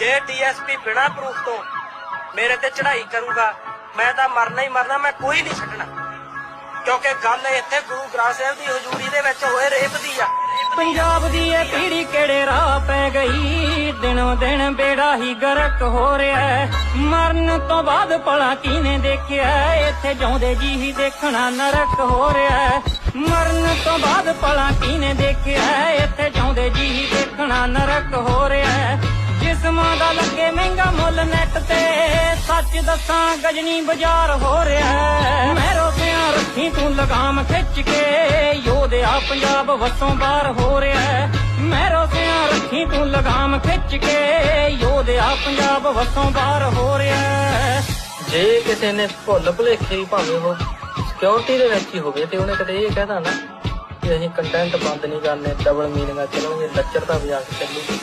ਜੇ ਡੀਐਸਪੀ ਬਿਨਾ ਪ੍ਰੂਫ ਤੋਂ ਮੇਰੇ ਤੇ ਚੜ੍ਹਾਈ ਕਰੂਗਾ, ਮੈਂ ਤਾਂ ਮਰਨਾ ਹੀ ਮਰਨਾ, ਮੈਂ ਕੋਈ ਨਹੀਂ ਛੱਡਣਾ। ਕਿਉਂਕਿ ਗੱਲ ਇੱਥੇ ਗੁਰੂ ਗ੍ਰੰਥ ਸਾਹਿਬ ਦੀ ਹਜ਼ੂਰੀ ਦੇ ਵਿੱਚ ਹੋਏ ਰੇਪ ਦੀ ਆ। ਪੰਜਾਬ ਦੀ ਇਹ ਪੀੜੀ ਕਿਹੜੇ ਰਾਹ ਪੈ ਗਈ? ਦਿਨੋਂ ਦਿਨ ਬੇੜਾ ਹੀ ਗਰਕ ਹੋ ਰਿਹਾ ਮਰਨ ਤੋਂ ਬਾਅਦ ਭਲਾ ਕੀਨੇ ਦੇਖਿਆ ਇੱਥੇ ਜਿਉਂਦੇ ਜੀ ਹੀ ਦੇਖਣਾ ਨਰਕ ਹੋ ਰਿਹਾ ਮਰਨ ਤੋਂ ਬਾਅਦ ਭਲਾ ਕੀਨੇ ਦੇਖਿਆ ਇੱਥੇ ਜਿਉਂਦੇ ਜੀ ਹੀ ਦੇਖਣਾ ਨਰਕ ਹੋ ਜਿਸਮਾਂ ਦਾ ਲੱਗੇ ਮਹਿੰਗਾ ਮੁੱਲ ਨੈਟ ਤੇ। ਸੱਚ ਦੱਸਾਂ, ਗਜਨੀ ਬਾਜ਼ਾਰ ਹੋ ਰਿਹਾ ਮੈਂ ਰੋਕਿਆਂ ਰੱਖੀ, ਤੂੰ ਲਗਾਮ ਖਿੱਚ ਕੇ। ਯੋਧਿਆ ਪੰਜਾਬ ਵਸੋਂ ਬਾਹਰ ਹੋ ਰਿਹਾ ਮੈਂ ਰੋਕਿਆਂ ਰੱਖੀ, ਤੂੰ ਲਗਾਮ ਖਿੱਚ ਕੇ। ਯੋਧਿਆ ਪੰਜਾਬ ਵਸੋਂ ਬਾਹਰ ਹੋ ਰਿਹਾ ਜੇ ਕਿਸੇ ਨੇ ਭੁੱਲ ਭੁਲੇਖੇ ਹੀ ਭਾਵੇਂ ਉਹ ਸਿਕਿਉਰਿਟੀ ਦੇ ਵਿੱਚ ਹੀ ਹੋਵੇ ਤੇ ਉਹਨੇ ਕਦੇ ਇਹ ਕਹਿਦਾ ਨਾ ਕਿ ਅਸੀਂ ਕੰਟੈਂਟ ਬੰਦ ਨਹੀਂ ਕਰਨੇ ਡਬਲ ਮੀਨਿੰਗਾਂ ਚੱਲਣਗੇ ਲੱਚਰਤਾ ਵਜਾ ਕੇ ਚੱਲੂਗੀ